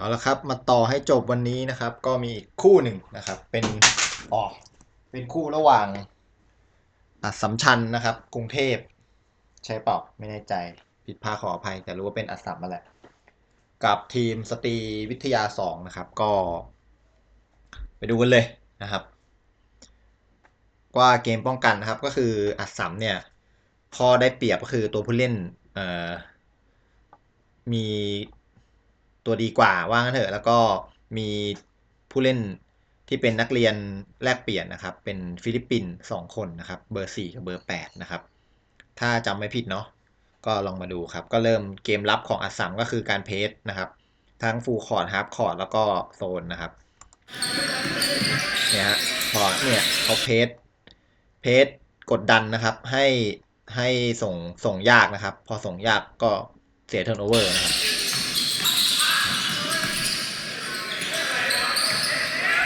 เอาละครับ มาต่อให้จบวันนี้นะครับ ก็มีอีกคู่หนึ่งนะครับ เป็นออกเป็นคู่ระหว่างอัสสัมชัญนะครับ กรุงเทพ ใช่เปล่าไม่แน่ใจผิดพลาดขออภัย แต่รู้ว่าเป็นอัสสัมมาแหละ กับทีมสตรีวิทยาสองนะครับ ก็ ไปดูกันเลยนะครับ ว่าเกมป้องกันนะครับ ก็คืออัสสัมเนี่ยพอได้เปรียบก็คือตัวผู้เล่นมี ตัวดีกว่าว่างั้นเถอะ แล้วก็มีผู้เล่นที่เป็นนักเรียนแลกเปลี่ยนนะครับ เป็นฟิลิปปินส์สองคนนะครับ เบอร์สี่กับเบอร์แปดนะครับ ถ้าจำไม่ผิดเนาะก็ลองมาดูครับ ก็เริ่มเกมรับของอัสสัมก็คือการเพสนะครับ ทั้งฟูลคอร์ดฮาร์ปคอร์ดแล้วก็โซนนะครับเนี่ยฮะพอเนี่ยเขาเพสเพสกดดันนะครับ ให้ให้ส่งส่งยากนะครับ พอส่งยากก็เสียเทิร์นโอเวอร์นะครับ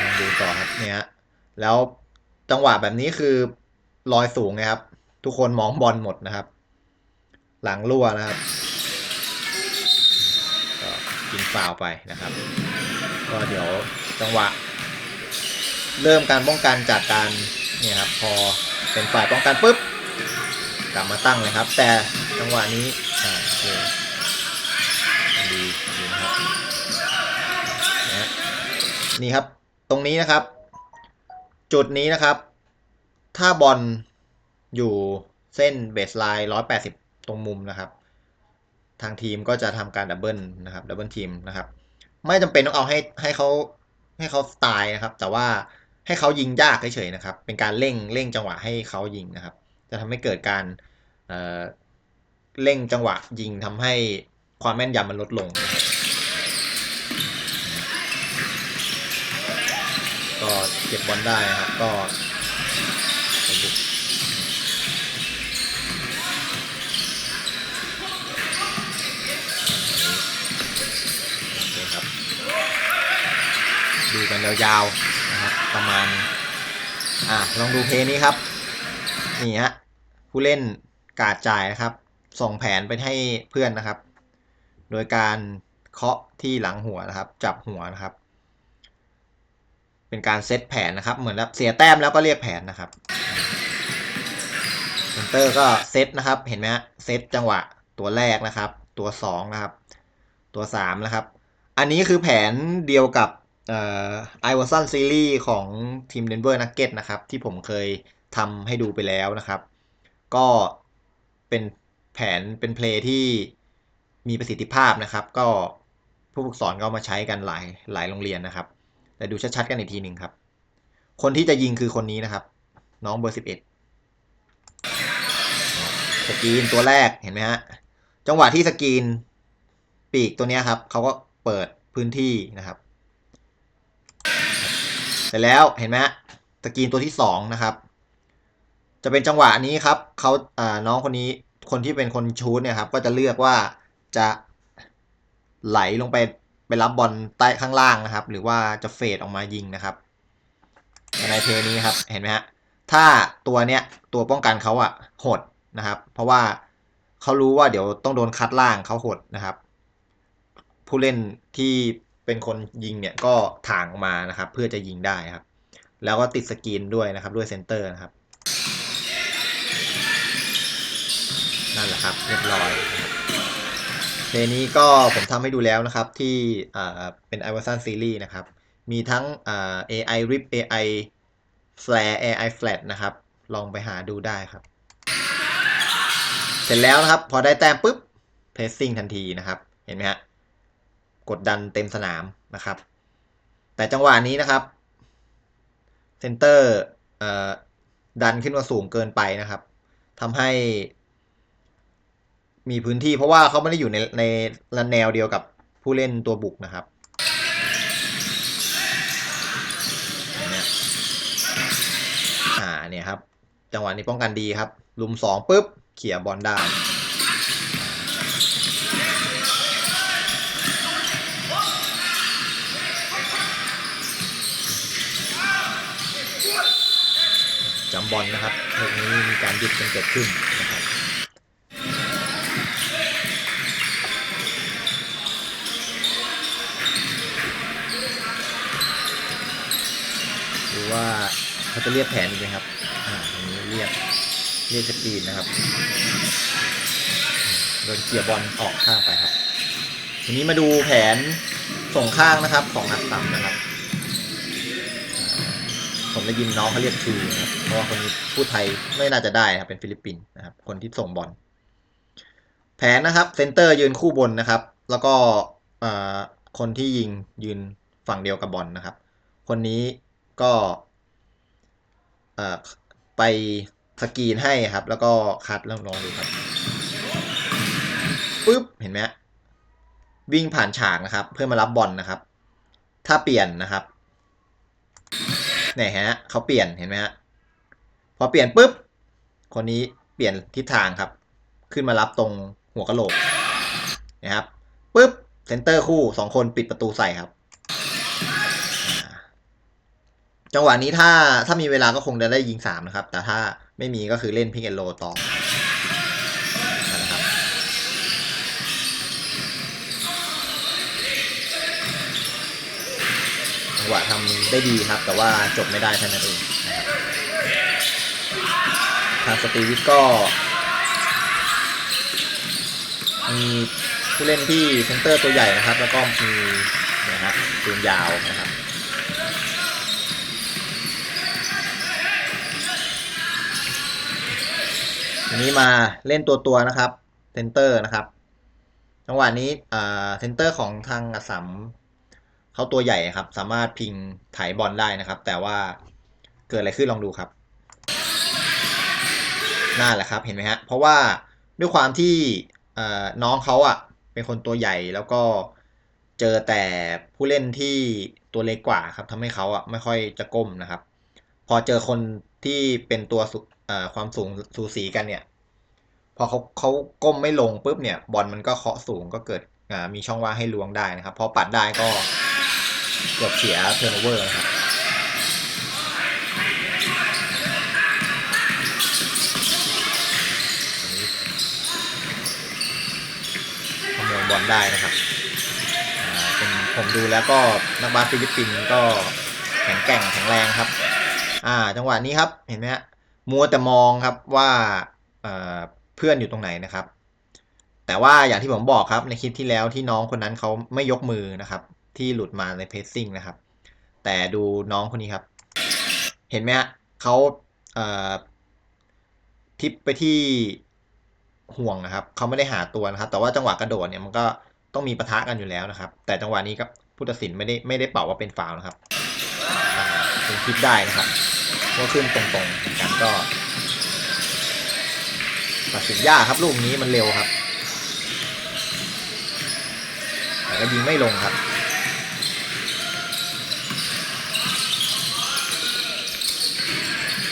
ลองดูต่อครับ เนี่ยฮะแล้วจังหวะแบบนี้คือลอยสูงนะครับ ทุกคนมองบอลหมดนะครับ หลังรั่วนะครับก็กินฟาวไปนะครับ ก็เดี๋ยวจังหวะ เริ่มการป้องกันจากการเนี่ยครับ พอเป็นฝ่ายป้องกันปุ๊บกลับมาตั้งเลยครับ แต่จังหวะนี้อ่าโอเคดีดีนะครับนี่ครับ ตรงนี้นะครับ จุดนี้นะครับ ถ้าบอลอยู่เส้นเบสไลน์180ตรงมุมนะครับ ทางทีมก็จะทำการดับเบิลนะครับดับเบิลทีมนะครับ ไม่จำเป็นต้องเอาให้ให้เขาให้เขาตายนะครับ แต่ว่าให้เขายิงยากเฉยๆนะครับ เป็นการเร่งเร่งจังหวะให้เขายิงนะครับ จะทำให้เกิดการเอ่อเร่งจังหวะยิงทำให้ความแม่นยำมันลดลงนะครับ ก็เก็บบอลได้นะครับก็ไปบุกโอเครับดูกันยาวๆนะครับประมาณ อะลองดูเพลนี้ครับ นี่ฮะผู้เล่นกาดจ่ายนะครับ ส่งแผนไปให้เพื่อนนะครับ โดยการเคาะที่หลังหัวนะครับ จับหัวนะครับ เป็นการเซตแผนนะครับ เหมือนแบบเสียแต้มแล้วก็เรียกแผนนะครับเซนเตอร์ก็เซตนะครับ เห็นไหมฮะ เซตจังหวะตัวแรกนะครับ ตัวสองนะครับ ตัวสามนะครับ อันนี้คือแผนเดียวกับไอวอร์ซันซีรีส์ของทีมเดนเวอร์นักเก็ตนะครับ ที่ผมเคยทำให้ดูไปแล้วนะครับ ก็เป็นแผนเป็นเพลย์ที่มีประสิทธิภาพนะครับ ก็ผู้ฝึกสอนก็มาใช้กันหลายหลายโรงเรียนนะครับ แต่ดูชัดๆกันอีกทีหนึ่งครับ คนที่จะยิงคือคนนี้นะครับ น้องเบอร์สิบเอ็ดสกรีนตัวแรกเห็นไหมฮะจังหวะที่สกรีนปีกตัวนี้ครับเขาก็เปิดพื้นที่นะครับเสร็จแล้วเห็นไหมฮะสกรีนตัวที่สองนะครับ จะเป็นจังหวะนี้ครับเขาอ่าน้องคนนี้คนที่เป็นคนชูดเนี่ยครับ ก็จะเลือกว่าจะไหลลงไป ไปรับบอลใต้ข้างล่างนะครับ หรือว่าจะเฟดออกมายิงนะครับในเพลย์นี้ครับเห็นไหมฮะถ้าตัวเนี้ยตัวป้องกันเขาอะหดนะครับ เพราะว่าเขารู้ว่าเดี๋ยวต้องโดนคัดล่างเขาหดนะครับ ผู้เล่นที่เป็นคนยิงเนี่ยก็ถ่างออกมานะครับ เพื่อจะยิงได้ครับ แล้วก็ติดสกรีนด้วยนะครับด้วยเซนเตอร์นะครับ นั่นแหละครับเรียบร้อย นะครับเพลงนี้ก็ผมทำให้ดูแล้วนะครับที่เป็น i v e r s o n Series นะครับ มีทั้งอ่า AI Rip AI Flare AI Flat นะครับ ลองไปหาดูได้ครับ เสร็จแล้วนะครับ พอได้แต้มปุ๊บ Pressing ทันทีนะครับ เห็นไหมฮะ กดดันเต็มสนามนะครับ แต่จังหวะนี้นะครับเซนเตอร์ดันขึ้นมาสูงเกินไปนะครับทำให้ มีพื้นที่เพราะว่าเขาไม่ได้อยู่ในในแนวเดียวกับผู้เล่นตัวบุกนะครับเนี่ยอ่าเนี่ยครับ จังหวะนี้ป้องกันดีครับ ลุมสองปุ๊บเขี่ยบอลได้จำบอลนะครับเรื่องนี้มีการยึดกันเกิดขึ้นนะครับ ว่าเขาจะเรียกแผนอีกไหมครับอ่าอันนี้เรียกเรียกสกรีนนะครับโดนเกียร์บอลออกข้างไปครับ ทีนี้มาดูแผนส่งข้างนะครับของอัดต่ำนะครับผมได้ยินน้องเขาเรียกทูนะครับเพราะว่าคนนี้พูดไทยไม่น่าจะได้ครับเป็นฟิลิปปินส์นะครับ คนที่ส่งบอลแผนนะครับเซนเตอร์ยืนคู่บนนะครับ แล้วก็อ่อคนที่ยิงยืนฝั่งเดียวกับบอลนะครับ คนนี้ ก็ไปสกรีนให้ครับ แล้วก็คัดล้วลองดูครับปุ๊บเห็นไหมฮะวิ่งผ่านฉากนะครับ เพื่อมารับบอลนะครับ ถ้าเปลี่ยนนะครับเนี่ยฮะเขาเปลี่ยนเห็นไหมฮะพอเปลี่ยนปุ๊บคนนี้เปลี่ยนทิศทางครับ ขึ้นมารับตรงหัวกะโหลกนะครับปุ๊บเซนเตอร์คู่สองคนปิดประตูใส่ครับอ่า จังหวะนี้ถ้าถ้ามีเวลาก็คงจะได้ยิงสามนะครับ แต่ถ้าไม่มีก็คือเล่นพิกเอนโลต่อนะครับจังหวะทำได้ดีครับ แต่ว่าจบไม่ได้เท่านั้นเองทางสตีวิทก็มีผู้เล่นที่เซนเตอร์ตัวใหญ่นะครับ แล้วก็มีนะครับปืนยาวนะครับ ทีนี้มาเล่นตัวตัวนะครับเซนเตอร์นะครับ จังหวะนี้เซนเตอร์ของทางอสสัมเขาตัวใหญ่ครับ สามารถพิงไถบอลได้นะครับ แต่ว่าเกิดอะไรขึ้นลองดูครับน่าแหละครับเห็นไหมฮะเพราะว่าด้วยความที่น้องเขาอะเป็นคนตัวใหญ่แล้วก็เจอแต่ผู้เล่นที่ตัวเล็กกว่าครับทำให้เขาอะไม่ค่อยจะก้มนะครับ พอเจอคนที่เป็นตัวสุเอ่อ ความสูงสูสีกันเนี่ย พอเขาเขาก้มไม่ลงปุ๊บเนี่ย บอลมันก็เคาะสูงก็เกิดมีช่องว่างให้ล้วงได้นะครับ พอปัดได้ก็เกือบเสียเทอร์โนเวอร์นะครับขโมยบอลได้นะครับเป็นผมดูแล้วก็นักบาสฟิลิปปินส์ก็แข็งแกร่งแข็งแรงครับ อ่า จังหวะนี้ครับ เห็นไหมฮะ มัวแต่มองครับว่าเเพื่อนอยู่ตรงไหนนะครับ แต่ว่าอย่างที่ผมบอกครับในคลิปที่แล้วที่น้องคนนั้นเขาไม่ยกมือนะครับ ที่หลุดมาในเพซซิ่งนะครับ แต่ดูน้องคนนี้ครับ เห็นไหมฮะเขาเทิปไปที่ห่วงนะครับเขาไม่ได้หาตัวนะครับ แต่ว่าจังหวะกระโดดเนี่ยมันก็ต้องมีปะทะกันอยู่แล้วนะครับ แต่จังหวะนี้ครับผู้ตัดสินไม่ได้ไม่ได้เป่าว่าเป็นฟาวนะครับ อ่าเป็นคิดได้นะครับก็ขึ้นตรงๆเหมือนกันก็ตัดสินยากครับลูกนี้มันเร็วครับแต่ก็ยิงไม่ลงครับ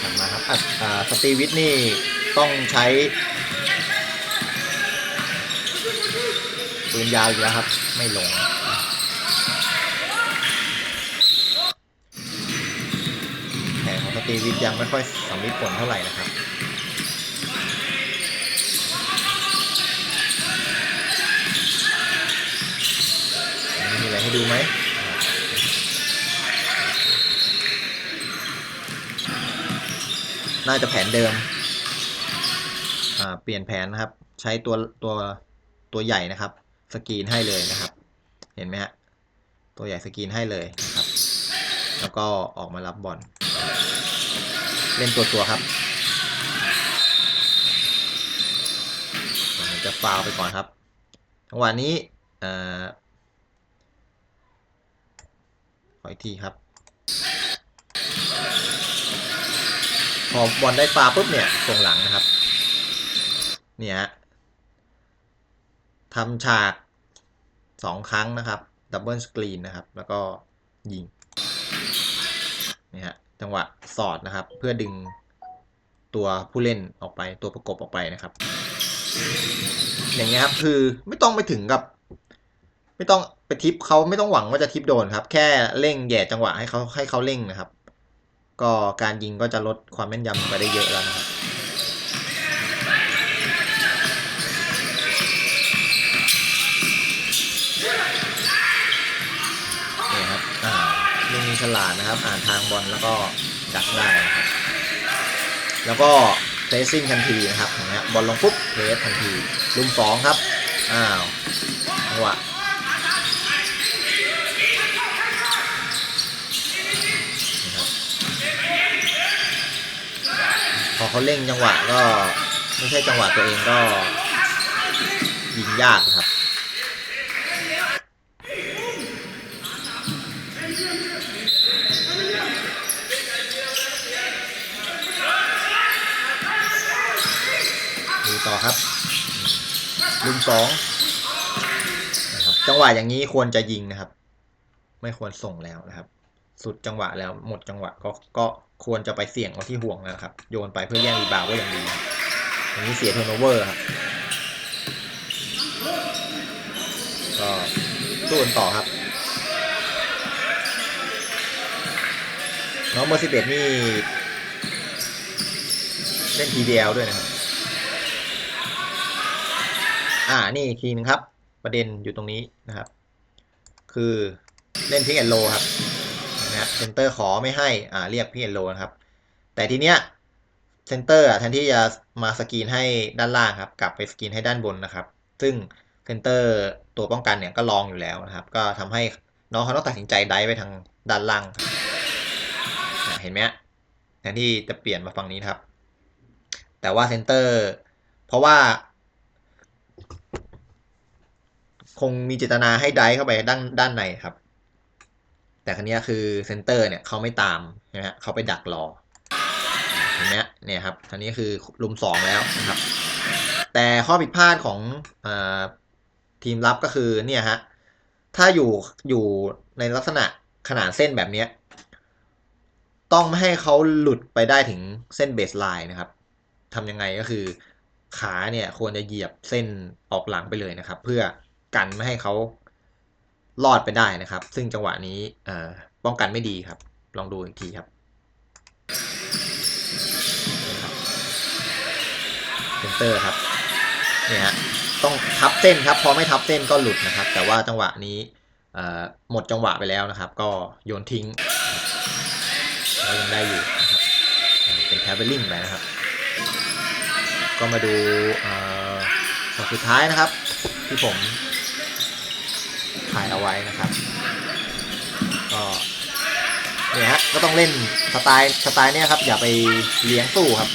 ถัดมาครับสตีวิทนี่ต้องใช้ปืนยาวอีกแล้วครับ ไม่ลง แผนของส ตีวิทยังไม่ค่อยสำลิดผลเท่าไหร่นะครับมีอะไรให้ดูไหมน่าจะแผนเดิม เปลี่ยนแผนนะครับ ใช้ตัวตัวตัวใหญ่นะครับ สกรีนให้เลยนะครับ เห็นไหมฮะ ตัวใหญ่สกรีนให้เลยนะครับ แล้วก็ออกมารับบอล เล่นตัวตัวครับจะฟาวไปก่อนครับจังหวะนี้อขออีกทีครับ พอบอลได้ฟาวปุ๊บเนี่ยส่งหลังนะครับ เนี่ยฮะทำฉากสองครั้งนะครับ ดับเบิลสกรีนนะครับ แล้วก็ยิง นี่ฮะ จังหวะสอดนะครับ เพื่อดึงตัวผู้เล่นออกไปตัวประกบออกไปนะครับ อย่างเงี้ยครับคือไม่ต้องไปถึงกับ ไม่ต้องไปทิปเขาไม่ต้องหวังว่าจะทิปโดนครับ แค่เร่งแย่จังหวะให้เขาให้เขาเร่งนะครับ ก็การยิงก็จะลดความแม่นยำไปได้เยอะแล้วนะครับีฉลาดนะครับ อ่านทางบอลแล้วก็ดักได้นะครับแล้วก็เพรสซิ่งทันทีนะครับนะบอลลงปุ๊บเพรสทันทีลุมสองครับอ้าวจังหวะพอเขาเร่งจังหวะก็ไม่ใช่จังหวะตัวเองก็ยิงยากครับ ดู ต่อครับลุมสองนะครับจังหวะอย่างนี้ควรจะยิงนะครับ ไม่ควรส่งแล้วนะครับ สุดจังหวะแล้วหมดจังหวะก็ก็ควรจะไปเสี่ยงเอาที่ห่วงนะครับ โยนไปเพื่อแย่งรีบาวด์ก็ยังดีครับอย่างนี้เสียเทอร์โนเวอร์ครับก็สู้กันต่อครับน้องเมอร์ซิเบตนี่เล่น PDL ด้วยนะครับ อ่านี่อีกทีนึงครับ ประเด็นอยู่ตรงนี้นะครับ คือเล่นพิกแอนโลครับนะครับเซนเตอร์ขอไม่ให้อ่าเรียกพิกแอนโลนะครับ แต่ทีเนี้ยเซนเตอร์อะแทนที่จะมาสกรีนให้ด้านล่างครับ กลับไปสกรีนให้ด้านบนนะครับ ซึ่งเซนเตอร์ตัวป้องกันเนี่ยก็ลองอยู่แล้วนะครับ ก็ทำให้น้องเขาต้องตัดสินใจไดฟ์ไปทางด้านล่างเห็นไหมแทนที่จะเปลี่ยนมาฝั่งนี้ครับ แต่ว่าเซนเตอร์ เพราะว่า คงมีเจตนาให้ไดเข้าไปด้านด้านในครับ แต่ครั้นี้คือเซนเตอร์เนี่ยเขาไม่ตามนะฮะเขาไปดักรอเห็นไหมเนี่ยครับทีนี้คือลุมสองแล้วนะครับ แต่ข้อผิดพลาดของอทีมรับก็คือเนี่ยฮะถ้าอยู่อยู่ในลักษณะขนาดเส้นแบบเนี้ยต้องไม่ให้เขาหลุดไปได้ถึงเส้นเบสไลน์นะครับทำยังไงก็คือขาเนี่ยควรจะเหยียบเส้นออกหลังไปเลยนะครับ เพื่อ กันไม่ให้เขารอดไปได้นะครับ ซึ่งจังหวะนี้เออป้องกันไม่ดีครับ ลองดูอีกทีครับเซนเตอร์ครับเนี่ยฮะต้องทับเส้นครับ พอไม่ทับเส้นก็หลุดนะครับ แต่ว่าจังหวะนี้หมดจังหวะไปแล้วนะครับ ก็โยนทิ้งก็ยังได้อยู่นะครับเป็นแทเบลลิงไปนะครับ ก็มาดูอ่อช็อตสุดท้ายนะครับ ที่ผม ถ่ายเอาไว้นะครับ ก็เนี่ยฮะก็ต้องเล่นสไตล์สไตล์เนี่ยครับ อย่าไปเลี้ยงสู้ครับ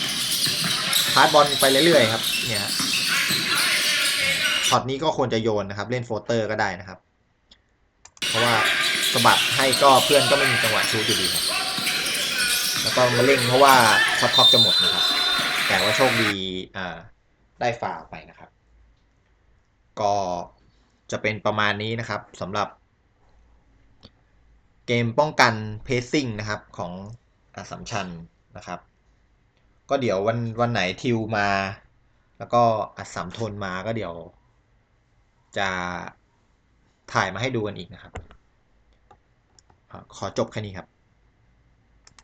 พาสบอลไปเรื่อยๆครับ เนี่ยฮะช็อตนี้ก็ควรจะโยนนะครับ เล่นโฟเตอร์ก็ได้นะครับ เพราะว่าสะบัดให้ก็เพื่อนก็ไม่มีจังหวะชูอยู่ดีครับ แล้วก็มาเล่งเพราะว่าช็อตท็อปจะหมดนะครับ แต่ว่าโชคดีอ่าได้ฟาวไปนะครับ ก็ จะเป็นประมาณนี้นะครับสำหรับเกมป้องกันเพซซิ่งนะครับของอสสัมชัญนะครับ ก็เดี๋ยววันวันไหนทิวมา แล้วก็อัสามทนมาก็เดี๋ยว จะถ่ายมาให้ดูกันอีกนะครับ ขอจบแค่นี้ครับ